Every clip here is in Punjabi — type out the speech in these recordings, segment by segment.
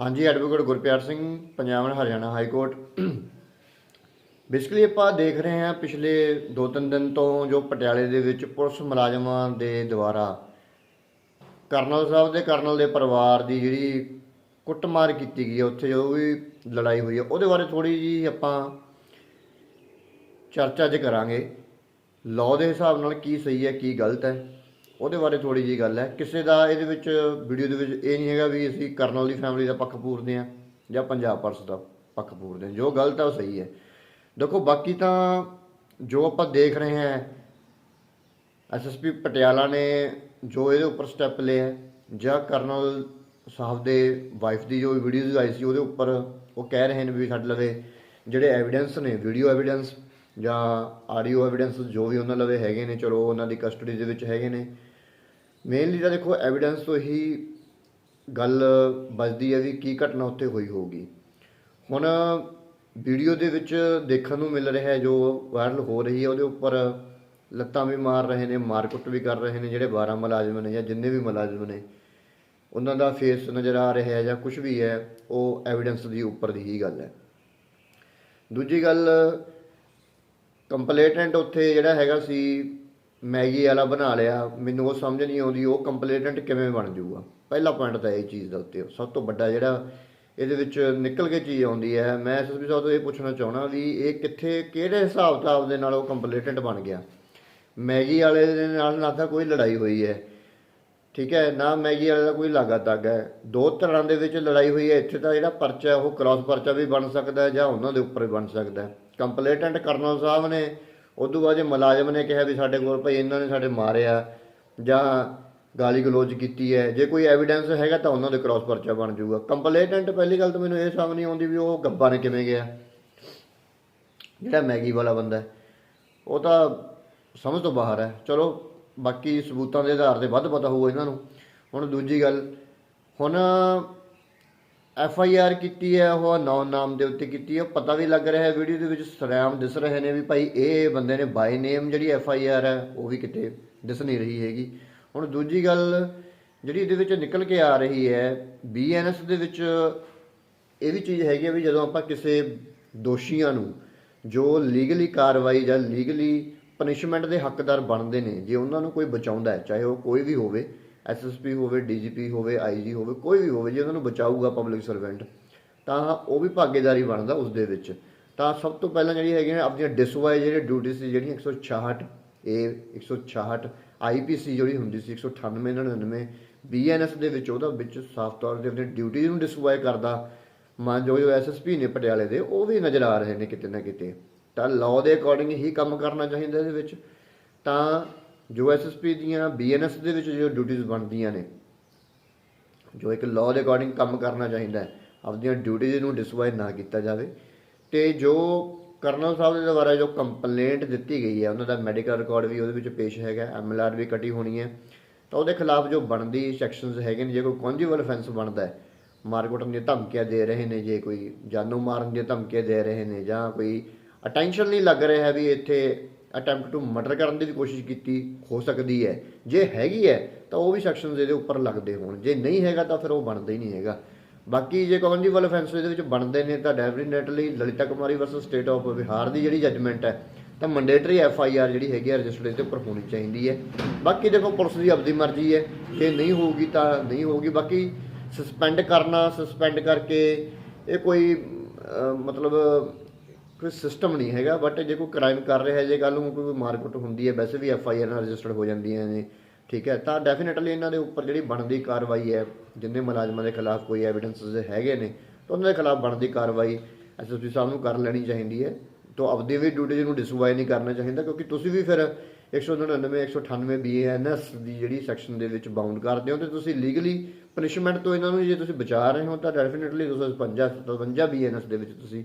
ਹਾਂਜੀ advocate Gurpyar Singh, Punjab and Haryana high court. Basically ਆਪਾਂ ਦੇਖ ਰਹੇ ਹਾਂ ਪਿਛਲੇ 2-3 ਦਿਨ ਤੋਂ ਜੋ ਪਟਿਆਲੇ ਦੇ ਵਿੱਚ ਪੁਲਿਸ ਮੁਲਾਜ਼ਮਾਂ ਦੇ ਦੁਆਰਾ ਕਰਨਲ ਸਾਹਿਬ ਦੇ ਕਰਨਲ ਦੇ ਪਰਿਵਾਰ ਦੀ ਜਿਹੜੀ ਕੁੱਟਮਾਰ ਕੀਤੀ ਗਈ ਹੈ, ਉੱਥੇ ਜੋ ਵੀ ਲੜਾਈ ਹੋਈ ਹੈ, ਉਹਦੇ ਬਾਰੇ ਥੋੜੀ ਜੀ ਆਪਾਂ ਚਰਚਾ ਅੱਜ ਕਰਾਂਗੇ। ਲਾਅ ਦੇ ਹਿਸਾਬ ਨਾਲ ਕੀ ਸਹੀ ਹੈ, ਕੀ ਗਲਤ ਹੈ। ਉਹਦੇ ਬਾਰੇ ਥੋੜੀ ਜੀ ਗੱਲ ਹੈ। ਕਿਸੇ ਦਾ ਇਹਦੇ ਵਿੱਚ ਵੀਡੀਓ ਦੇ ਵਿੱਚ ਇਹ ਨਹੀਂ ਹੈਗਾ ਵੀ ਅਸੀਂ ਕਰਨਲ ਦੀ ਫੈਮਿਲੀ ਦਾ ਪੱਖ ਪੂਰਦੇ ਹਾਂ ਜਾਂ ਪੰਜਾਬ ਪਰਸ ਦਾ ਪੱਖ ਪੂਰਦੇ ਹਾਂ। ਜੋ ਗਲਤ ਹੈ ਉਹ ਸਹੀ ਹੈ। ਦੇਖੋ, ਬਾਕੀ ਤਾਂ ਜੋ ਆਪਾਂ ਦੇਖ ਰਹੇ ਹਾਂ ਐਸਐਸਪੀ ਪਟਿਆਲਾ ਨੇ ਜੋ ਇਹਦੇ ਉੱਪਰ ਸਟੈਪ ਲਿਆ ਜਾਂ ਕਰਨਲ ਸਾਹਿਬ ਦੇ ਵਾਈਫ ਦੀ ਜੋ ਵੀਡੀਓਜ਼ ਆਈ ਸੀ, ਉਹਦੇ ਉੱਪਰ ਉਹ ਕਹਿ ਰਹੇ ਨੇ ਵੀ ਸਾਡੇ ਲਵੇ ਜਿਹੜੇ ਐਵੀਡੈਂਸ ਨੇ ਵੀਡੀਓ ਐਵੀਡੈਂਸ ਜਾਂ ਆਡੀਓ ਐਵੀਡੈਂਸ ਜੋ ਵੀ ਉਹਨਾਂ ਲਵੇ ਹੈਗੇ ਨੇ, ਚਲੋ ਉਹਨਾਂ ਦੀ ਕਸਟਡੀ ਦੇ ਵਿੱਚ ਹੈਗੇ ਨੇ। ਮੇਨਲੀ ਤਾਂ ਦੇਖੋ ਐਵੀਡੈਂਸ ਤੋਂ ਹੀ ਗੱਲ ਬਚਦੀ ਹੈ ਵੀ ਕੀ ਘਟਨਾ ਉੱਥੇ ਹੋਈ ਹੋਊਗੀ। ਹੁਣ ਵੀਡੀਓ ਦੇ ਵਿੱਚ ਦੇਖਣ ਨੂੰ ਮਿਲ ਰਿਹਾ ਜੋ ਵਾਇਰਲ ਹੋ ਰਹੀ ਹੈ, ਉਹਦੇ ਉੱਪਰ ਲੱਤਾਂ ਵੀ ਮਾਰ ਰਹੇ ਨੇ, ਮਾਰਕੁੱਟ ਵੀ ਕਰ ਰਹੇ ਨੇ, ਜਿਹੜੇ 12 ਮੁਲਾਜ਼ਮ ਨੇ ਜਾਂ ਜਿੰਨੇ ਵੀ ਮੁਲਾਜ਼ਮ ਨੇ, ਉਹਨਾਂ ਦਾ ਫੇਸ ਨਜ਼ਰ ਆ ਰਿਹਾ ਹੈ ਜਾਂ ਕੁਝ ਵੀ ਹੈ, ਉਹ ਐਵੀਡੈਂਸ ਦੀ ਉੱਪਰ ਦੀ ਹੀ ਗੱਲ ਹੈ। ਦੂਜੀ ਗੱਲ ਕੰਪਲੇਟੈਂਟ ਉੱਥੇ ਜਿਹੜਾ ਹੈਗਾ ਸੀ ਮੈਗੀ ਵਾਲਾ ਬਣਾ ਲਿਆ, ਮੈਨੂੰ ਉਹ ਸਮਝ ਨਹੀਂ ਆਉਂਦੀ, ਉਹ ਕੰਪਲੇਟੈਂਟ ਕਿਵੇਂ ਬਣ ਜਾਊਗਾ? ਪਹਿਲਾ ਪੁਆਇੰਟ ਤਾਂ ਇਹ ਚੀਜ਼ ਦਾ ਉੱਤੇ ਸਭ ਤੋਂ ਵੱਡਾ ਜਿਹੜਾ ਇਹਦੇ ਵਿੱਚ ਨਿਕਲ ਕੇ ਚੀਜ਼ ਆਉਂਦੀ ਹੈ, ਮੈਂ ਐਸਐਸਪੀ ਸਾਹਿਬ ਤੋਂ ਇਹ ਪੁੱਛਣਾ ਚਾਹਣਾ ਵੀ ਇਹ ਕਿੱਥੇ, ਕਿਹੜੇ ਹਿਸਾਬ ਕਿਤਾਬ ਦੇ ਨਾਲ ਉਹ ਕੰਪਲੇਟੈਂਟ ਬਣ ਗਿਆ? ਮੈਗੀ ਵਾਲੇ ਦੇ ਨਾਲ ਨਾ ਤਾਂ ਕੋਈ ਲੜਾਈ ਹੋਈ ਹੈ, ਠੀਕ ਹੈ, ਨਾ ਮੈਗੀ ਵਾਲੇ ਦਾ ਕੋਈ ਲਾਗਾ ਤੱਕ ਹੈ। ਦੋ ਤਰ੍ਹਾਂ ਦੇ ਵਿੱਚ ਲੜਾਈ ਹੋਈ ਹੈ, ਇੱਥੇ ਤਾਂ ਜਿਹੜਾ ਪਰਚਾ, ਉਹ ਕ੍ਰਾਸ ਪਰਚਾ ਵੀ ਬਣ ਸਕਦਾ ਹੈ ਜਾਂ ਉਹਨਾਂ ਦੇ ਉੱਪਰ ਵੀ ਬਣ ਸਕਦਾ ਹੈ। ਕੰਪਲੇਟੈਂਟ ਕਰਨਲ ਸਾਹਿਬ ਨੇ ਉਦੋਂ ਬਾਅਦ ਜੇ ਮੁਲਾਜ਼ਮ ਨੇ ਕਿਹਾ ਵੀ ਸਾਡੇ ਕੋਲ ਭਾਈ ਇਹਨਾਂ ਨੇ ਸਾਡੇ ਮਾਰਿਆ ਜਾਂ ਗਾਲੀ ਗਲੋਚ ਕੀਤੀ ਹੈ, ਜੇ ਕੋਈ ਐਵੀਡੈਂਸ ਹੈਗਾ ਤਾਂ ਉਹਨਾਂ ਦੇ ਕ੍ਰਾਸ ਪਰਚਾ ਬਣ ਜਾਊਗਾ। ਕੰਪਲੇਟੈਂਟ ਪਹਿਲੀ ਗੱਲ ਤਾਂ ਮੈਨੂੰ ਇਹ ਸਮਝ ਨਹੀਂ ਆਉਂਦੀ ਵੀ ਉਹ ਗੱਬਾ ਨੇ ਕਿਵੇਂ ਗਿਆ। ਜਿਹੜਾ ਮੈਗੀ ਵਾਲਾ ਬੰਦਾ ਉਹ ਤਾਂ ਸਮਝ ਤੋਂ ਬਾਹਰ ਹੈ। ਚਲੋ, ਬਾਕੀ ਸਬੂਤਾਂ ਦੇ ਆਧਾਰ ਤੇ ਵੱਧ ਪਤਾ ਹੋਊ ਇਹਨਾਂ ਨੂੰ। ਹੁਣ ਦੂਜੀ ਗੱਲ, ਹੁਣ ਐਫ ਆਈ ਆਰ ਕੀਤੀ ਹੈ, ਉਹ ਨੌ ਨਾਮ ਦੇ ਉੱਤੇ ਕੀਤੀ ਹੈ। ਪਤਾ ਵੀ ਲੱਗ ਰਿਹਾ ਹੈ, ਵੀਡੀਓ ਦੇ ਵਿੱਚ ਸਰਿਆਮ ਦਿਸ ਰਹੇ ਨੇ ਵੀ ਭਾਈ ਇਹ ਬੰਦੇ ਨੇ ਬਾਈ ਨੇਮ ਜਿਹੜੀ ਐਫ ਆਈ ਆਰ ਹੈ, ਉਹ ਵੀ ਕਿਤੇ ਦਿਸ ਨਹੀਂ ਰਹੀ ਹੈਗੀ। ਹੁਣ ਦੂਜੀ ਗੱਲ ਜਿਹੜੀ ਇਹਦੇ ਵਿੱਚ ਨਿਕਲ ਕੇ ਆ ਰਹੀ ਹੈ ਬੀਐਨਐਸ ਦੇ ਵਿੱਚ ਇਹ ਵੀ ਚੀਜ਼ ਹੈਗੀ ਆ ਵੀ ਜਦੋਂ ਆਪਾਂ ਕਿਸੇ ਦੋਸ਼ੀਆਂ ਨੂੰ ਜੋ ਲੀਗਲੀ ਕਾਰਵਾਈ ਜਾਂ ਲੀਗਲੀ ਪਨਿਸ਼ਮੈਂਟ ਦੇ ਹੱਕਦਾਰ ਬਣਦੇ ਨੇ, ਜੇ ਉਹਨਾਂ ਨੂੰ ਕੋਈ ਬਚਾਉਂਦਾ ਹੈ, ਚਾਹੇ ਉਹ ਕੋਈ ਵੀ ਹੋਵੇ ਐਸਐਸਪੀ ਹੋਵੇ ਡੀਜੀਪੀ ਹੋਵੇ ਆਈਜੀ ਹੋਵੇ, ਕੋਈ ਵੀ ਹੋਵੇ, ਜੇ ਉਹਨਾਂ ਨੂੰ ਬਚਾਊਗਾ ਪਬਲਿਕ ਸਰਵੈਂਟ ਤਾਂ ਉਹ ਵੀ ਭਾਗੀਦਾਰੀ ਬਣਦਾ ਉਸ ਦੇ ਵਿੱਚ। ਤਾਂ ਸਭ ਤੋਂ ਪਹਿਲਾਂ ਜਿਹੜੀ ਹੈਗੀਆਂ ਨੇ, ਆਪਣੀਆਂ ਡਿਸਵਾਈ ਜਿਹੜੇ ਡਿਊਟੀ ਸੀ, ਜਿਹੜੀਆਂ 166 ਇਹ 166 ਆਈਪੀਸੀ ਜਿਹੜੀ ਹੁੰਦੀ ਸੀ 198 99 ਬੀਐਨਐਸ ਦੇ ਵਿੱਚ ਉਹਦਾ ਵਿੱਚ ਸਾਫ਼ ਤੌਰ ਤੇ ਆਪਣੀ ਡਿਊਟੀ ਨੂੰ ਡਿਸਵਾਈ ਕਰਦਾ। ਮੰਨ ਜੋ ਜੋ ਐਸਐਸਪੀ ਨੇ ਪਟਿਆਲੇ ਦੇ, ਉਹ ਵੀ ਨਜ਼ਰ ਆ ਰਹੇ ਨੇ ਕਿਤੇ ਨਾ ਕਿਤੇ। ਤਾਂ ਲਾਅ ਦੇ ਅਕੋਰਡਿੰਗ ਹੀ ਕੰਮ ਕਰਨਾ ਚਾਹੀਦਾ ਇਹਦੇ ਵਿੱਚ। ਤਾਂ ਜੋ ਐਸਐਸਪੀ ਦੀਆਂ ਬੀਐਨਐਸ ਦੇ ਵਿੱਚ ਜੋ ਡਿਊਟੀਆਂ ਬਣਦੀਆਂ ਨੇ, ਜੋ ਇੱਕ ਲਾਅ ਦੇ ਅਕੋਰਡਿੰਗ ਕੰਮ ਕਰਨਾ ਚਾਹੀਦਾ ਹੈ, ਆਪਣੀਆਂ ਡਿਊਟੀਆਂ ਨੂੰ ਡਿਸਵਾਈ ਨਾ ਕੀਤਾ ਜਾਵੇ ਤੇ ਜੋ ਕਰਨਲ ਸਾਹਿਬ ਦੇ ਦੁਆਰਾ ਜੋ ਕੰਪਲੇਂਟ ਦਿੱਤੀ ਗਈ ਹੈ, ਉਹਨਾਂ ਦਾ ਮੈਡੀਕਲ ਰਿਕਾਰਡ ਵੀ ਉਹਦੇ ਵਿੱਚ ਪੇਸ਼ ਹੈਗਾ ਐਮਐਲਆਰ ਵੀ ਕੱਟੀ ਹੋਣੀ ਹੈ, ਤਾਂ ਉਹਦੇ ਖਿਲਾਫ ਜੋ ਬਣਦੀ ਸੈਕਸ਼ਨਸ ਹੈਗੇ ਨੇ, ਜੇ ਕੋਈ ਕੌਂਜੂਵਲ ਅਫੈਂਸ ਬਣਦਾ ਹੈ ਮਾਰਕੁੱਟ ਦੀਆਂ ਧਮਕੀਆਂ ਦੇ ਰਹੇ ਨੇ, ਜੇ ਕੋਈ ਜਾਨੋਂ ਮਾਰਨ ਦੀਆਂ ਧਮਕੀਆਂ ਦੇ ਰਹੇ ਨੇ ਜਾਂ ਕੋਈ ਅਟੈਂਸ਼ਨ ਨਹੀਂ ਲੱਗ ਰਿਹਾ ਵੀ ਇੱਥੇ ਅਟੈਂਪਟ ਟੂ ਮਰਡਰ ਕਰਨ ਦੀ ਵੀ ਕੋਸ਼ਿਸ਼ ਕੀਤੀ, ਹੋ ਸਕਦੀ ਹੈ। ਜੇ ਹੈਗੀ ਹੈ, ਤਾਂ ਉਹ ਵੀ ਸੈਕਸ਼ਨਸ ਇਹਦੇ ਉੱਪਰ ਲੱਗਦੇ ਹੋਣ। ਜੇ ਨਹੀਂ ਹੈਗਾ, ਤਾਂ ਫਿਰ ਉਹ ਬਣਦਾ ਹੀ ਨਹੀਂ ਹੈਗਾ। ਬਾਕੀ ਜੇ ਕੌਂਜੀਵਲ ਅਫੈਂਸ ਇਹਦੇ ਵਿੱਚ ਬਣਦੇ ਨੇ, ਤਾਂ definitely Lalita Kumari versus state of Bihar ਦੀ ਜਿਹੜੀ ਜੱਜਮੈਂਟ ਹੈ, ਤਾਂ ਮੰਡੇਟਰੀ ਐਫ ਆਈ ਆਰ ਜਿਹੜੀ ਹੈਗੀ ਹੈ ਰਜਿਸਟਰਡ ਦੇ ਉੱਪਰ ਹੋਣੀ ਚਾਹੀਦੀ ਹੈ। ਬਾਕੀ ਦੇਖੋ, ਪੁਲਿਸ ਦੀ ਆਪਦੀ ਮਰਜ਼ੀ ਹੈ। ਜੇ ਨਹੀਂ ਹੋਊਗੀ, ਤਾਂ ਨਹੀਂ ਹੋਊਗੀ। ਬਾਕੀ ਸਸਪੈਂਡ ਕਰਨਾ ਸਸਪੈਂਡ ਕਰਕੇ ਇਹ ਕੋਈ ਮਤਲਬ ਕੋਈ ਸਿਸਟਮ ਨਹੀਂ ਹੈਗਾ ਬਟ ਜੇ ਕੋਈ ਕ੍ਰਾਈਮ ਕਰ ਰਿਹਾ ਹੈ, ਜੇ ਕੱਲ ਨੂੰ ਕੋਈ ਮਾਰਕੁੱਟ ਹੁੰਦੀ ਹੈ, ਵੈਸੇ ਵੀ ਐਫ ਆਈ ਆਰ ਨਾਲ ਰਜਿਸਟਰਡ ਹੋ ਜਾਂਦੀਆਂ ਨੇ, ਠੀਕ ਹੈ, ਤਾਂ ਡੈਫੀਨਿਟਲੀ ਇਹਨਾਂ ਦੇ ਉੱਪਰ ਜਿਹੜੀ ਬਣਦੀ ਕਾਰਵਾਈ ਹੈ, ਜਿੰਨੇ ਮੁਲਾਜ਼ਮਾਂ ਦੇ ਖਿਲਾਫ ਕੋਈ ਐਵੀਡੈਂਸਸ ਹੈਗੇ ਨੇ, ਤਾਂ ਉਹਨਾਂ ਦੇ ਖਿਲਾਫ ਬਣਦੀ ਕਾਰਵਾਈ ਐਸਐਸਪੀ ਸਾਹਿਬ ਨੂੰ ਕਰ ਲੈਣੀ ਚਾਹੀਦੀ ਹੈ, ਤਾਂ ਆਪਦੀ ਵੀ ਡਿਊਟੀ ਨੂੰ ਡਿਸਵਾਈ ਨਹੀਂ ਕਰਨਾ ਚਾਹੀਦਾ, ਕਿਉਂਕਿ ਤੁਸੀਂ ਵੀ ਫਿਰ 199 198 ਬੀਐਨਐਸ ਦੀ ਜਿਹੜੀ ਸੈਕਸ਼ਨ ਦੇ ਵਿੱਚ ਬਾਉਂਡ ਕਰਦੇ ਹੋ, ਤੇ ਤੁਸੀਂ ਲੀਗਲੀ ਪਨਿਸ਼ਮੈਂਟ ਤੋਂ ਇਹਨਾਂ ਨੂੰ ਜੇ ਤੁਸੀਂ ਬਚਾ ਰਹੇ ਹੋ, ਤਾਂ ਡੈਫੀਨਿਟਲੀ 255 57 ਬੀਐਨਐਸ ਦੇ ਵਿੱਚ ਤੁਸੀਂ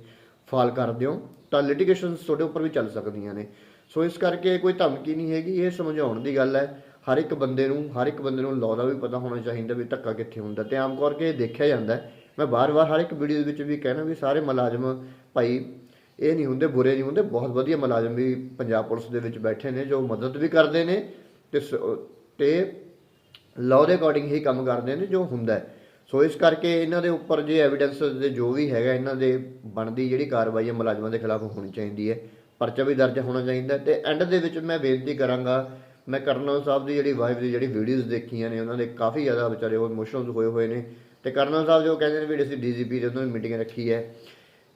ਫਾਲ ਕਰਦੇ ਹੋ ਤਾਂ ਲਿਟੀਗੇਸ਼ਨਸ ਤੁਹਾਡੇ ਉੱਪਰ ਵੀ ਚੱਲ ਸਕਦੀਆਂ ਨੇ। ਸੋ ਇਸ ਕਰਕੇ ਕੋਈ ਧਮਕੀ ਨਹੀਂ ਹੈਗੀ, ਇਹ ਸਮਝਾਉਣ ਦੀ ਗੱਲ ਹੈ। ਹਰ ਇੱਕ ਬੰਦੇ ਨੂੰ, ਹਰ ਇੱਕ ਬੰਦੇ ਨੂੰ ਲਾਅ ਦਾ ਵੀ ਪਤਾ ਹੋਣਾ ਚਾਹੀਦਾ ਵੀ ਧੱਕਾ ਕਿੱਥੇ ਹੁੰਦਾ ਤੇ ਆਮ ਕਰਕੇ ਇਹ ਦੇਖਿਆ ਜਾਂਦਾ ਮੈਂ ਬਾਰ-ਬਾਰ ਹਰ ਇੱਕ ਵੀਡੀਓ ਦੇ ਵਿੱਚ ਵੀ ਕਹਿਣਾ ਵੀ ਸਾਰੇ ਮੁਲਾਜ਼ਮ ਭਾਈ ਇਹ ਨਹੀਂ ਹੁੰਦੇ, ਬੁਰੇ ਨਹੀਂ ਹੁੰਦੇ, ਬਹੁਤ ਵਧੀਆ ਮੁਲਾਜ਼ਮ ਵੀ ਪੰਜਾਬ ਪੁਲਿਸ ਦੇ ਵਿੱਚ ਬੈਠੇ ਨੇ, ਜੋ ਮਦਦ ਵੀ ਕਰਦੇ ਨੇ ਤੇ ਸ- ਤੇ ਲਾਅ ਦੇ ਅਕੋਰਡਿੰਗ ਹੀ ਕੰਮ ਕਰਦੇ ਨੇ ਜੋ ਹੁੰਦਾ ਹੈ। ਸੋ ਇਸ ਕਰਕੇ ਇਹਨਾਂ ਦੇ ਉੱਪਰ ਜੇ ਐਵੀਡੈਂਸ ਦੇ ਜੋ ਵੀ ਹੈਗਾ, ਇਹਨਾਂ ਦੇ ਬਣਦੀ ਜਿਹੜੀ ਕਾਰਵਾਈ ਹੈ, ਮੁਲਾਜ਼ਮਾਂ ਦੇ ਖਿਲਾਫ ਹੋਣੀ ਚਾਹੀਦੀ ਹੈ। ਪਰਚਾ ਵੀ ਦਰਜ ਹੋਣਾ ਚਾਹੀਦਾ ਤੇ ਐਂਡ ਦੇ ਵਿੱਚ ਮੈਂ ਬੇਨਤੀ ਕਰਾਂਗਾ, ਮੈਂ ਕਰਨਲ ਸਾਹਿਬ ਦੀ ਜਿਹੜੀ ਵਾਈਫ ਦੀ ਜਿਹੜੀ ਵੀਡੀਓਜ਼ ਦੇਖੀਆਂ ਨੇ, ਉਹਨਾਂ ਦੇ ਕਾਫੀ ਜ਼ਿਆਦਾ ਵਿਚਾਰੇ ਉਹ ਇਮੋਸ਼ਨਲ ਹੋਏ ਹੋਏ ਨੇ। ਤੇ ਕਰਨਲ ਸਾਹਿਬ ਜੋ ਕਹਿੰਦੇ ਨੇ ਵੀ ਅਸੀਂ ਡੀਜੀਪੀ ਦੇ ਉਹਨਾਂ ਮੀਟਿੰਗ ਰੱਖੀ ਹੈ,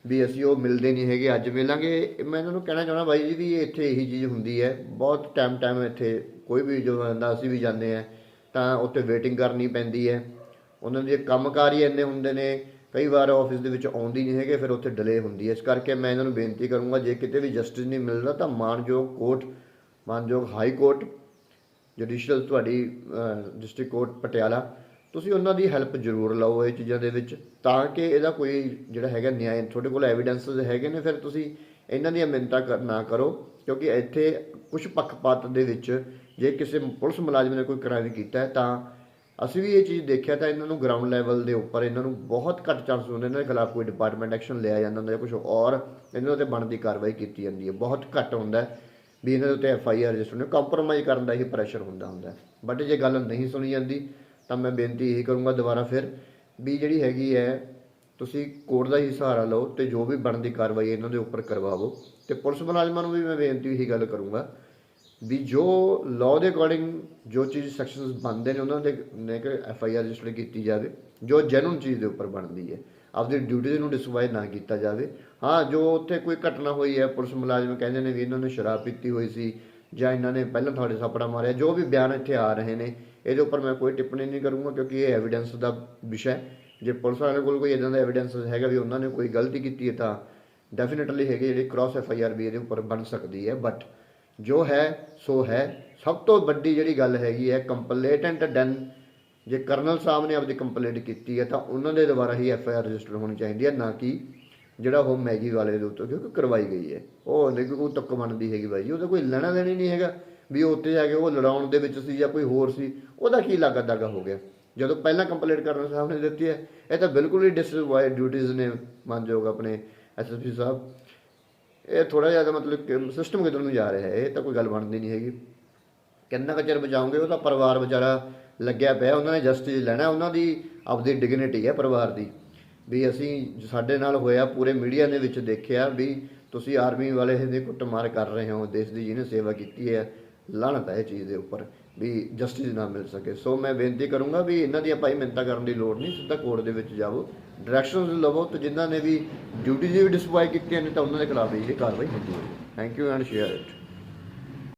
ਵੀ ਅਸੀਂ ਉਹ ਮਿਲਦੇ ਨਹੀਂ ਹੈਗੇ, ਅੱਜ ਮਿਲਾਂਗੇ। ਮੈਂ ਇਹਨਾਂ ਨੂੰ ਕਹਿਣਾ ਚਾਹੁੰਦਾ ਬਾਈ ਜੀ ਵੀ ਇੱਥੇ ਇਹੀ ਚੀਜ਼ ਹੁੰਦੀ ਹੈ, ਬਹੁਤ ਟਾਈਮ ਟਾਈਮ ਇੱਥੇ ਕੋਈ ਵੀ ਜੋ ਆਉਂਦਾ, ਅਸੀਂ ਵੀ ਜਾਂਦੇ ਆ ਤਾਂ ਉੱਥੇ ਵੇਟਿੰਗ ਕਰਨੀ ਪੈਂਦੀ ਹੈ। ਉਹਨਾਂ ਦੇ ਕੰਮਕਾਰ ਹੀ ਇੰਨੇ ਹੁੰਦੇ ਨੇ, ਕਈ ਵਾਰ ਆਫਿਸ ਦੇ ਵਿੱਚ ਆਉਂਦੀ ਨਹੀਂ ਹੈਗੇ, ਫਿਰ ਉੱਥੇ ਡਿਲੇ ਹੁੰਦੀ ਹੈ। ਇਸ ਕਰਕੇ ਮੈਂ ਇਹਨਾਂ ਨੂੰ ਬੇਨਤੀ ਕਰੂੰਗਾ, ਜੇ ਕਿਤੇ ਵੀ ਜਸਟਿਸ ਨਹੀਂ ਮਿਲਦਾ ਤਾਂ ਮਾਨਯੋਗ ਕੋਰਟ ਮਾਨਯੋਗ ਹਾਈ ਕੋਰਟ ਜੁਡੀਸ਼ੀਅਲ ਤੁਹਾਡੀ ਡਿਸਟ੍ਰਿਕਟ ਕੋਰਟ ਪਟਿਆਲਾ, ਤੁਸੀਂ ਉਹਨਾਂ ਦੀ ਹੈਲਪ ਜ਼ਰੂਰ ਲਓ ਇਹ ਚੀਜ਼ਾਂ ਦੇ ਵਿੱਚ, ਤਾਂ ਕਿ ਇਹਦਾ ਕੋਈ ਜਿਹੜਾ ਹੈਗਾ ਨਿਆਂ, ਤੁਹਾਡੇ ਕੋਲ ਐਵੀਡੈਂਸਸ ਹੈਗੇ ਨੇ, ਫਿਰ ਤੁਸੀਂ ਇਹਨਾਂ ਦੀਆਂ ਮਿੰਨਤਾਂ ਕਰ- ਨਾ ਕਰੋ, ਕਿਉਂਕਿ ਇੱਥੇ ਕੁਝ ਪੱਖਪਾਤ ਦੇ ਵਿੱਚ ਜੇ ਕਿਸੇ ਪੁਲਿਸ ਮੁਲਾਜ਼ਮ ਨੇ ਕੋਈ ਕ੍ਰਾਈਮ ਕੀਤਾ ਤਾਂ ਅਸੀਂ ਵੀ ਇਹ ਚੀਜ਼ ਦੇਖਿਆ ਤਾਂ ਇਹਨਾਂ ਨੂੰ ਗਰਾਊਂਡ ਲੈਵਲ ਦੇ ਉੱਪਰ ਇਹਨਾਂ ਨੂੰ ਬਹੁਤ ਘੱਟ ਚਾਂਸ ਹੁੰਦੇ ਇਹਨਾਂ ਦੇ ਖਿਲਾਫ ਕੋਈ ਡਿਪਾਰਟਮੈਂਟ ਐਕਸ਼ਨ ਲਿਆ ਜਾਂਦਾ ਹੁੰਦਾ ਜਾਂ ਕੁਝ ਔਰ ਇਹਨਾਂ ਉੱਤੇ ਬਣਦੀ ਕਾਰਵਾਈ ਕੀਤੀ ਜਾਂਦੀ ਹੈ। ਬਹੁਤ ਘੱਟ ਹੁੰਦਾ ਵੀ ਇਹਨਾਂ ਦੇ ਉੱਤੇ ਐਫ ਆਈ ਆਰ ਰਜਿਸਟਰ ਨੇ ਕੰਪਰੋਮਾਈਜ਼ ਕਰਨ ਦਾ ਹੀ ਪ੍ਰੈਸ਼ਰ ਹੁੰਦਾ ਹੁੰਦਾ ਬਟ ਜੇ ਗੱਲ ਨਹੀਂ ਸੁਣੀ ਜਾਂਦੀ ਤਾਂ ਮੈਂ ਬੇਨਤੀ ਇਹੀ ਕਰੂੰਗਾ ਦੁਬਾਰਾ ਫਿਰ ਵੀ ਜਿਹੜੀ ਹੈਗੀ ਹੈ, ਤੁਸੀਂ ਕੋਰਟ ਦਾ ਹੀ ਸਹਾਰਾ ਲਓ ਤੇ ਜੋ ਵੀ ਬਣਦੀ ਕਾਰਵਾਈ ਇਹਨਾਂ ਦੇ ਉੱਪਰ ਕਰਵਾਵੋ ਤੇ ਪੁਲਿਸ ਮੁਲਾਜ਼ਮਾਂ ਨੂੰ ਵੀ ਮੈਂ ਬੇਨਤੀ ਇਹੀ ਗੱਲ ਕਰੂੰਗਾ ਵੀ ਜੋ ਲਾਅ ਦੇ ਅਕੋਰਡਿੰਗ ਜੋ ਚੀਜ਼ ਸੈਕਸ਼ਨਸ ਬਣਦੇ ਨੇ, ਉਹਨਾਂ ਦੇ, ਨੇ ਕਿ ਐਫ ਆਈ ਆਰ ਰਜਿਸਟਰ ਕੀਤੀ ਜਾਵੇ, ਜੋ ਜੈਨੂਨ ਚੀਜ਼ ਦੇ ਉੱਪਰ ਬਣਦੀ ਹੈ, ਆਪਦੀ ਡਿਊਟੀ ਨੂੰ ਡਿਸਵਾਈ ਨਾ ਕੀਤਾ ਜਾਵੇ। ਹਾਂ, ਜੋ ਉੱਥੇ ਕੋਈ ਘਟਨਾ ਹੋਈ ਹੈ, ਪੁਲਿਸ ਮੁਲਾਜ਼ਮ ਕਹਿੰਦੇ ਨੇ ਵੀ ਇਹਨਾਂ ਨੇ ਸ਼ਰਾਬ ਪੀਤੀ ਹੋਈ ਸੀ, ਜਾਂ ਇਹਨਾਂ ਨੇ ਪਹਿਲਾਂ ਤੁਹਾਡੇ ਸਾਪੜਾ ਮਾਰਿਆ, ਜੋ ਵੀ ਬਿਆਨ ਇੱਥੇ ਆ ਰਹੇ ਨੇ, ਇਹਦੇ ਉੱਪਰ ਮੈਂ ਕੋਈ ਟਿੱਪਣੀ ਨਹੀਂ ਕਰੂੰਗਾ, ਕਿਉਂਕਿ ਇਹ ਐਵੀਡੈਂਸ ਦਾ ਵਿਸ਼ਾ ਹੈ। ਜੇ ਪੁਲਿਸ ਵਾਲੇ ਕੋਲ ਕੋਈ ਇਦਾਂ ਦਾ ਐਵੀਡੈਂਸ ਹੈਗਾ ਵੀ ਉਹਨਾਂ ਨੇ ਕੋਈ ਗਲਤੀ ਕੀਤੀ ਹੈ ਤਾਂ ਡੈਫੀਨਿਟਲੀ ਹੈਗੀ ਜਿਹੜੀ ਕ੍ਰਾਸ ਐਫ ਆਈ ਆਰ ਵੀ ਇਹਦੇ ਉੱਪਰ ਬਣ ਸਕਦੀ ਹੈ ਬਟ ਜੋ ਹੈ, ਸੋ ਹੈ। ਸਭ ਤੋਂ ਵੱਡੀ ਜਿਹੜੀ ਗੱਲ ਹੈਗੀ ਹੈ, ਕੰਪਲੇਟੈਂਟ ਡਨ, ਜੇ ਕਰਨਲ ਸਾਹਿਬ ਨੇ ਆਪਦੀ ਕੰਪਲੇਂਟ ਕੀਤੀ ਹੈ, ਤਾਂ ਉਹਨਾਂ ਦੇ ਦੁਆਰਾ ਹੀ ਐਫ ਆਈ ਆਰ ਰਜਿਸਟਰ ਹੋਣੀ ਚਾਹੀਦੀ ਹੈ, ਨਾ ਕਿ ਜਿਹੜਾ ਉਹ ਮੈਗੀ ਵਾਲੇ ਦੇ ਉੱਤੇ, ਕਿਉਂਕਿ ਕਰਵਾਈ ਗਈ ਹੈ। ਉਹ ਨਹੀਂ ਕੋਈ ਤੁੱਕ ਬਣਦੀ ਹੈਗੀ ਬਾਈ ਜੀ, ਉਹਦਾ ਕੋਈ ਲੈਣਾ ਦੇਣੀ ਨਹੀਂ ਹੈਗਾ ਵੀ ਉਹ ਉੱਤੇ ਜਾ ਕੇ ਉਹ ਲੜਾਉਣ ਦੇ ਵਿੱਚ ਸੀ ਜਾਂ ਕੋਈ ਹੋਰ ਸੀ, ਉਹਦਾ ਕੀ ਲਾਗਾ ਦਾਗਾ ਹੋ ਗਿਆ। ਜਦੋਂ ਪਹਿਲਾਂ ਕੰਪਲੇਂਟ ਕਰਨ ਸਾਹਿਬ ਨੇ ਦਿੱਤੀ ਹੈ, ਇਹ ਤਾਂ ਬਿਲਕੁਲ ਹੀ ਡਿਸਵਾਈਡ ਡਿਊਟੀਆਂ ਨੇ, ਮੰਨਯੋਗ ਆਪਣੇ ਐਸਐਸਪੀ ਸਾਹਿਬ। ਇਹ ਥੋੜਾ ਜਿਹਾ ਮਤਲਬ ਸਿਸਟਮ ਕਿਧਰ ਨੂੰ ਜਾ ਰਿਹਾ ਹੈ, ਇਹ ਤਾਂ ਕੋਈ ਗੱਲ ਬਣਦੀ ਨਹੀਂ ਹੈਗੀ। ਕਿੰਨਾ ਕੁ ਚਿਰ ਬਚਾਉਂਗੇ ਉਹਦਾ ਪਰਿਵਾਰ ਵਿਚਾਰਾ ਲੱਗਿਆ ਪਿਆ, ਉਹਨਾਂ ਨੇ ਜਸਟਿਸ ਲੈਣਾ, ਉਹਨਾਂ ਦੀ ਆਪਦੀ ਡਿਗਨਿਟੀ ਹੈ ਪਰਿਵਾਰ ਦੀ। ਵੀ ਅਸੀਂ ਸਾਡੇ ਨਾਲ ਹੋਇਆ, ਪੂਰੇ ਮੀਡੀਆ ਦੇ ਵਿੱਚ ਦੇਖਿਆ ਵੀ ਤੁਸੀਂ ਆਰਮੀ ਵਾਲੇ ਦੇ ਕੁੱਟਮਾਰ ਕਰ ਰਹੇ ਹੋ, ਦੇਸ਼ ਦੀ ਜਿਹਨੇ ਸੇਵਾ ਕੀਤੀ ਹੈ ਲਾਹਨਤ ਹੈ ਇਹ ਚੀਜ਼ ਦੇ ਉੱਪਰ ਵੀ ਜਸਟਿਸ ਨਾ ਮਿਲ ਸਕੇ। ਸੋ ਮੈਂ ਬੇਨਤੀ ਕਰੂੰਗਾ ਵੀ ਇਹਨਾਂ ਦੀਆਂ ਭਾਈ ਮਿੰਤਾ ਕਰਨ ਦੀ ਲੋੜ ਨਹੀਂ, ਸਿੱਧਾ ਕੋਰਟ ਦੇ ਵਿੱਚ ਜਾਵੋ ਡਾਇਰੈਕਸ਼ਨਸ ਲਵੋ ਤੇ ਜਿਨ੍ਹਾਂ ਨੇ ਵੀ ਡਿਊਟੀ ਦੀ ਵੀ ਡਿਸਪਲਾਈ ਕੀਤੀਆਂ ਨੇ ਤਾਂ ਉਹਨਾਂ ਦੇ ਖਿਲਾਫ ਵੀ ਇਹ ਕਾਰਵਾਈ ਹੁੰਦੀ ਹੈ। Thank you and share it